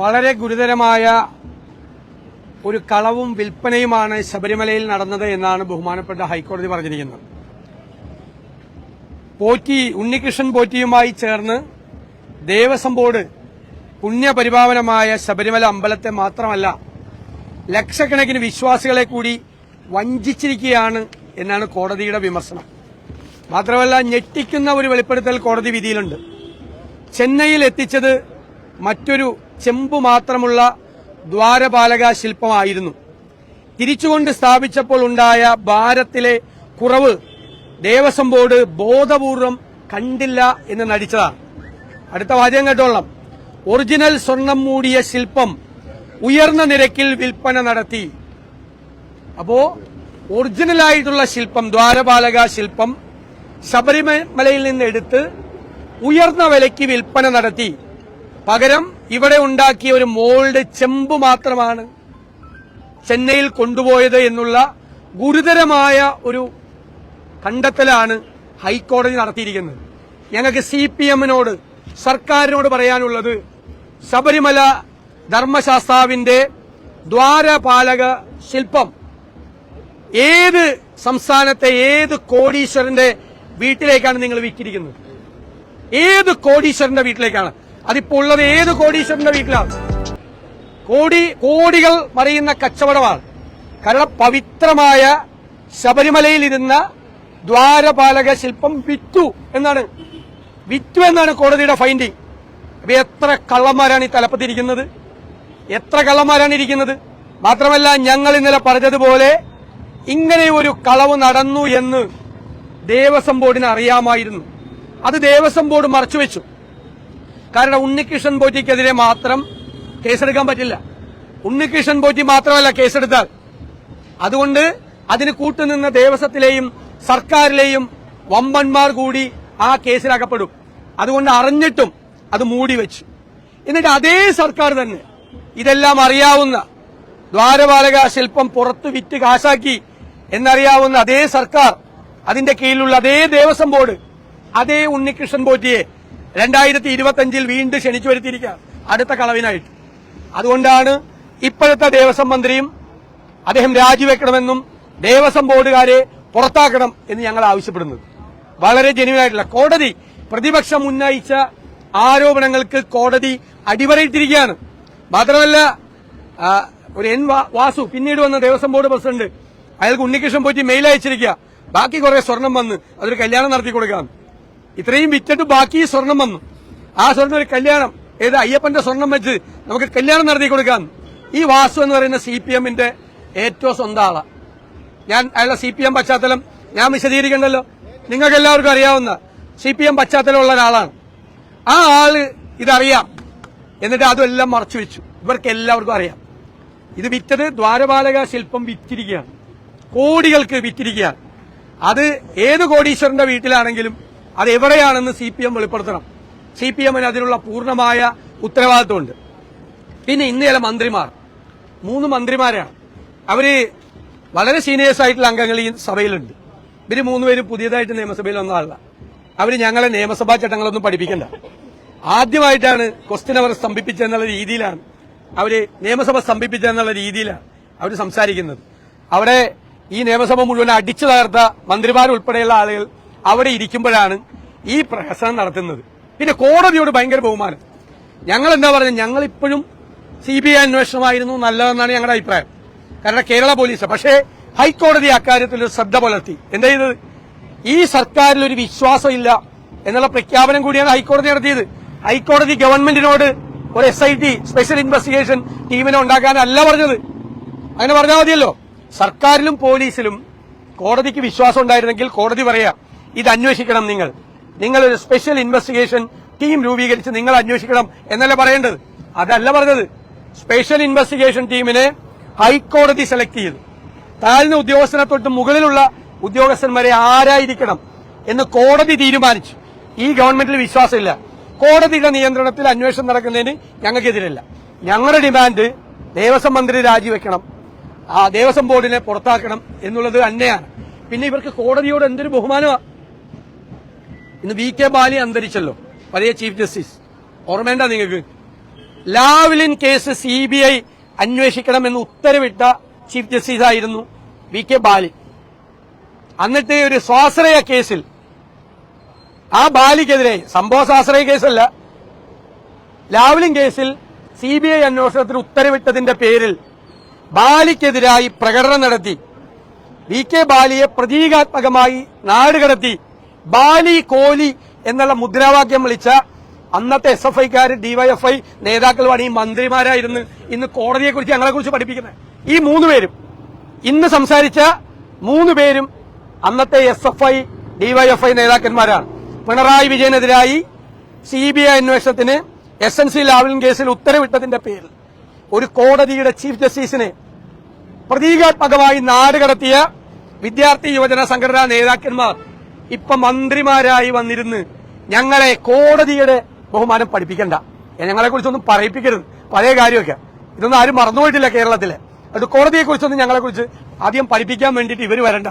വളരെ ഗുരുതരമായ ഒരു കളവും വിൽപ്പനയുമാണ് ശബരിമലയിൽ നടന്നത് എന്നാണ് ബഹുമാനപ്പെട്ട ഹൈക്കോടതി പറഞ്ഞിരിക്കുന്നത്. പോറ്റി ഉണ്ണികൃഷ്ണൻ പോറ്റിയുമായി ചേർന്ന് ദേവസ്വം ബോർഡ് പുണ്യപരിപാവനമായ ശബരിമല അമ്പലത്തെ മാത്രമല്ല ലക്ഷക്കണക്കിന് വിശ്വാസികളെ കൂടി വഞ്ചിച്ചിരിക്കുകയാണ് എന്നാണ് കോടതിയുടെ വിമർശനം. മാത്രമല്ല ഞെട്ടിക്കുന്ന ഒരു വെളിപ്പെടുത്തൽ കോടതി വിധിയിലുണ്ട്. ചെന്നൈയിൽ എത്തിച്ചത് മറ്റൊരു ചെമ്പു മാത്രമുള്ള ദ്വാരപാലക ശില്പമായിരുന്നു. തിരിച്ചുകൊണ്ട് സ്ഥാപിച്ചപ്പോൾ ഉണ്ടായ ഭാരത്തിലെ കുറവ് ദേവസ്വം ബോർഡ് ബോധപൂർവം കണ്ടില്ല എന്ന് നടിച്ചതാണ്. അടുത്ത വാചകം കേട്ടോളാം. ഒറിജിനൽ സ്വർണം മൂടിയ ശില്പം ഉയർന്ന നിരക്കിൽ വിൽപ്പന നടത്തി. അപ്പോ ഒറിജിനലായിട്ടുള്ള ശില്പം ദ്വാരപാലക ശില്പം ശബരിമലയിൽ നിന്ന് എടുത്ത് ഉയർന്ന വിലയ്ക്ക് വിൽപ്പന നടത്തി. പകരം ഇവിടെ ഉണ്ടാക്കിയ ഒരു മോൾഡ് ചെമ്പ് മാത്രമാണ് ചെന്നൈയിൽ കൊണ്ടുപോയത് എന്നുള്ള ഗുരുതരമായ ഒരു കണ്ടെത്തലാണ് ഹൈക്കോടതി നടത്തിയിരിക്കുന്നത്. ഞങ്ങൾക്ക് സി പി എമ്മിനോട് സർക്കാരിനോട് പറയാനുള്ളത് ശബരിമല ധർമ്മശാസ്താവിന്റെ ദ്വാരപാലക ശില്പം ഏത് സംസ്ഥാനത്തെ ഏത് കോടീശ്വരന്റെ വീട്ടിലേക്കാണ് നിങ്ങൾ വിറ്റിരിക്കുന്നത്? ഏത് കോടീശ്വരന്റെ വീട്ടിലേക്കാണ്? അതിപ്പോൾ ഉള്ളത് ഏത് കോടീശ്വരന്റെ വീട്ടിലാണ്? കോടി കോടികൾ മറിയുന്ന കച്ചവടമാണ്. കാരണം പവിത്രമായ ശബരിമലയിൽ ഇരുന്ന ദ്വാരപാലക ശില്പം വിറ്റു എന്നാണ്. വിറ്റു എന്നാണ് കോടതിയുടെ ഫൈൻഡിങ് അപ്പൊ എത്ര കള്ളന്മാരാണ് ഈ തലപ്പത്തിരിക്കുന്നത്? എത്ര കള്ളന്മാരാണ് ഇരിക്കുന്നത്? മാത്രമല്ല ഞങ്ങൾ ഇന്നലെ പറഞ്ഞതുപോലെ ഇങ്ങനെ ഒരു കളവ് നടന്നു എന്ന് ദേവസ്വം ബോർഡിന് അറിയാമായിരുന്നു. അത് ദേവസ്വം ബോർഡ് മറച്ചുവെച്ചു. കാരണം ഉണ്ണികൃഷ്ണൻ പോറ്റിക്കെതിരെ മാത്രം കേസെടുക്കാൻ പറ്റില്ല. ഉണ്ണികൃഷ്ണൻ പോറ്റി മാത്രമല്ല കേസെടുത്താൽ. അതുകൊണ്ട് അതിന് കൂട്ടുനിന്ന ദേവസ്വത്തിലെയും സർക്കാരിലെയും വമ്പന്മാർ കൂടി ആ കേസിലകപ്പെടും. അതുകൊണ്ട് അറിഞ്ഞിട്ടും അത് മൂടി വെച്ചു. എന്നിട്ട് അതേ സർക്കാർ തന്നെ ഇതെല്ലാം അറിയാവുന്ന ദ്വാരപാലക ശില്പം പുറത്തു വിറ്റ് കാശാക്കി എന്നറിയാവുന്ന അതേ സർക്കാർ അതിന്റെ കീഴിലുള്ള അതേ ദേവസ്വം ബോർഡ് അതേ ഉണ്ണികൃഷ്ണൻ പോറ്റിയെ രണ്ടായിരത്തി ഇരുപത്തിയഞ്ചിൽ വീണ്ടും ക്ഷണിച്ചു വരുത്തിയിരിക്കുകയാണ് അടുത്ത കളവിനായിട്ട്. അതുകൊണ്ടാണ് ഇപ്പോഴത്തെ ദേവസ്വം മന്ത്രിയും അദ്ദേഹം രാജിവെക്കണമെന്നും ദേവസ്വം ബോർഡുകാരെ പുറത്താക്കണം എന്ന് ഞങ്ങൾ ആവശ്യപ്പെടുന്നത്. വളരെ ജനുവനായിട്ടുള്ള കോടതി പ്രതിപക്ഷം ഉന്നയിച്ച ആരോപണങ്ങൾക്ക് കോടതി അടിവരയിട്ടിരിക്കുകയാണ്. മാത്രമല്ല ഒരു എൻ വാസു പിന്നീട് വന്ന ദേവസ്വം ബോർഡ് പ്രസിഡന്റ് അയാൾക്ക് ഉണ്ണികൃഷ്ണൻ പോറ്റി മെയിൽ അയച്ചിരിക്കുക. ബാക്കി കുറെ സ്വർണം വന്ന് അതൊരു കല്യാണം നടത്തി കൊടുക്കാം ഇത്രയും വിറ്റിട്ട് ബാക്കി സ്വർണം വന്നു. ആ സ്വർണം ഒരു കല്യാണം. ഏത് അയ്യപ്പന്റെ സ്വർണം വെച്ച് നമുക്ക് കല്യാണം നടത്തി കൊടുക്കാം. ഈ വാസു എന്ന് പറയുന്ന സി പി എമ്മിന്റെ ഏറ്റവും സ്വന്തം ആളാ. ഞാൻ അയാളുടെ സി പി എം പശ്ചാത്തലം ഞാൻ വിശദീകരിക്കണ്ടല്ലോ? നിങ്ങൾക്ക് എല്ലാവർക്കും അറിയാവുന്ന സി പി എം പശ്ചാത്തലമുള്ള ഒരാളാണ്. ആ ആൾ ഇതറിയാം. എന്നിട്ട് അതെല്ലാം മറച്ചു വെച്ചു. ഇവർക്ക് എല്ലാവർക്കും അറിയാം. ഇത് വിറ്റത് ദ്വാരപാലക ശില്പം വിറ്റിരിക്കുകയാണ്. കോടികൾക്ക് വിറ്റിരിക്കുകയാണ്. അത് ഏത് കോടീശ്വരന്റെ വീട്ടിലാണെങ്കിലും അത് എവിടെയാണെന്ന് സി പി എം വെളിപ്പെടുത്തണം. സി പി എമ്മിന് അതിനുള്ള പൂർണമായ ഉത്തരവാദിത്വമുണ്ട്. പിന്നെ ഇന്ന് ചില മന്ത്രിമാർ മൂന്ന് മന്ത്രിമാരാണ്. അവർ വളരെ സീനിയേഴ്സ് ആയിട്ടുള്ള അംഗങ്ങൾ ഈ സഭയിലുണ്ട്. ഇവർ മൂന്നുപേരും പുതിയതായിട്ട് നിയമസഭയിൽ വന്ന ആളല്ല അവർ ഞങ്ങളെ നിയമസഭാ ചട്ടങ്ങളൊന്നും പഠിപ്പിക്കണ്ട. ആദ്യമായിട്ടാണ് ക്വസ്റ്റ്യൻ അവർ സ്തംഭിപ്പിച്ചെന്നുള്ള രീതിയിലാണ് അവർ നിയമസഭ സ്തംഭിപ്പിച്ചെന്നുള്ള രീതിയിലാണ് അവർ സംസാരിക്കുന്നത്. അവിടെ ഈ നിയമസഭ മുഴുവൻ അടിച്ചു തകർത്ത മന്ത്രിമാരുൾപ്പെടെയുള്ള ആളുകൾ അവിടെ ഇരിക്കുമ്പോഴാണ് ഈ പ്രഹസനം നടത്തുന്നത്. പിന്നെ കോടതിയോട് ഭയങ്കര ബഹുമാനം. ഞങ്ങൾ എന്താ പറയുന്നത് ഞങ്ങൾ ഇപ്പോഴും സി ബി ഐ അന്വേഷണമായിരുന്നു നല്ലതെന്നാണ് ഞങ്ങളുടെ അഭിപ്രായം. കാരണം കേരള പോലീസ്. പക്ഷേ ഹൈക്കോടതി അക്കാര്യത്തിൽ ഒരു ശ്രദ്ധ പുലർത്തി. എന്താ ചെയ്തത്? ഈ സർക്കാരിൽ ഒരു വിശ്വാസമില്ല എന്നുള്ള പ്രഖ്യാപനം കൂടിയാണ് ഹൈക്കോടതി നടത്തിയത്. ഹൈക്കോടതി ഗവൺമെന്റിനോട് ഒരു S I T special investigation ടീമിനെ ഉണ്ടാക്കാനല്ല പറഞ്ഞത്. അങ്ങനെ പറഞ്ഞാൽ മതിയല്ലോ. സർക്കാരിലും പോലീസിലും കോടതിക്ക് വിശ്വാസം ഉണ്ടായിരുന്നെങ്കിൽ കോടതി പറയാ ഇത് അന്വേഷിക്കണം നിങ്ങൾ. നിങ്ങൾ ഒരു സ്പെഷ്യൽ ഇൻവെസ്റ്റിഗേഷൻ ടീം രൂപീകരിച്ച് നിങ്ങൾ അന്വേഷിക്കണം എന്നല്ല പറയേണ്ടത്? അതല്ല പറഞ്ഞത്. സ്പെഷ്യൽ ഇൻവെസ്റ്റിഗേഷൻ ടീമിനെ ഹൈക്കോടതി സെലക്ട് ചെയ്തു. താഴ്ന്ന ഉദ്യോഗസ്ഥനെ തൊട്ട് മുകളിലുള്ള ഉദ്യോഗസ്ഥന്മാരെ ആരായിരിക്കണം എന്ന് കോടതി തീരുമാനിച്ചു. ഈ ഗവൺമെന്റിൽ വിശ്വാസമില്ല. കോടതിയുടെ നിയന്ത്രണത്തിൽ അന്വേഷണം നടക്കുന്നതിന് ഞങ്ങൾക്കെതിരല്ല. ഞങ്ങളുടെ ഡിമാൻഡ് ദേവസ്വം മന്ത്രി രാജിവെക്കണം. ആ ദേവസ്വം ബോർഡിനെ പുറത്താക്കണം എന്നുള്ളത് തന്നെയാണ് പിന്നെ ഇവർക്ക് കോടതിയോട് എന്തൊരു ബഹുമാനമാണ് ഇന്ന് വി കെ ബാലി അന്തരിച്ചല്ലോ പഴയ ചീഫ് ജസ്റ്റിസ്. ഓർമ്മേണ്ട നിങ്ങൾക്ക്? Lavalin case C B I അന്വേഷിക്കണമെന്ന് ഉത്തരവിട്ട ചീഫ് ജസ്റ്റിസ് ആയിരുന്നു വി കെ ബാലി. എന്നിട്ട് ഒരു സ്വാശ്രയ കേസിൽ ആ ബാലിക്കെതിരെ സംഭവ സ്വാശ്രയ കേസല്ല ലാവ്ലിൻ കേസിൽ സി ബി ഐ അന്വേഷണത്തിന് ഉത്തരവിട്ടതിന്റെ പേരിൽ ബാലിക്കെതിരായി പ്രകടനം നടത്തി വി കെ ബാലിയെ പ്രതീകാത്മകമായി നാടുകടത്തി ബാലി കോലി എന്നുള്ള മുദ്രാവാക്യം വിളിച്ച അന്നത്തെ എസ് എഫ് ഐക്കാർ ഡിവൈഎഫ്ഐ നേതാക്കളുമാണ് ഈ മന്ത്രിമാരായിരുന്നു ഇന്ന് കോടതിയെക്കുറിച്ച് ഞങ്ങളെക്കുറിച്ച് പഠിപ്പിക്കുന്നത്. ഈ മൂന്ന് പേരും ഇന്ന് സംസാരിച്ച മൂന്ന് പേരും അന്നത്തെ എസ് എഫ് ഐ ഡിവൈഎഫ്ഐ നേതാക്കന്മാരാണ്. പിണറായി വിജയനെതിരായി സി ബി ഐ അന്വേഷണത്തിന് എസ് എൻ സി ലാവലിൻ കേസിൽ ഉത്തരവിട്ടതിന്റെ പേരിൽ ഒരു കോടതിയുടെ ചീഫ് ജസ്റ്റിസിനെ പ്രതീകാത്മകമായി നാടുകടത്തിയ വിദ്യാർത്ഥി യുവജന സംഘടനാ നേതാക്കന്മാർ ഇപ്പൊ മന്ത്രിമാരായി വന്നിരുന്ന് ഞങ്ങളെ കോടതിയുടെ ബഹുമാനം പഠിപ്പിക്കണ്ട. ഞങ്ങളെ കുറിച്ചൊന്നും പറയിപ്പിക്കരുത്. പഴയ കാര്യമൊക്കെ. ഇതൊന്നും ആരും മറന്നുപോയിട്ടില്ല കേരളത്തിൽ. അത് കോടതിയെ കുറിച്ചൊന്നും ഞങ്ങളെ കുറിച്ച് ആദ്യം പഠിപ്പിക്കാൻ വേണ്ടിയിട്ട് ഇവർ വരണ്ട.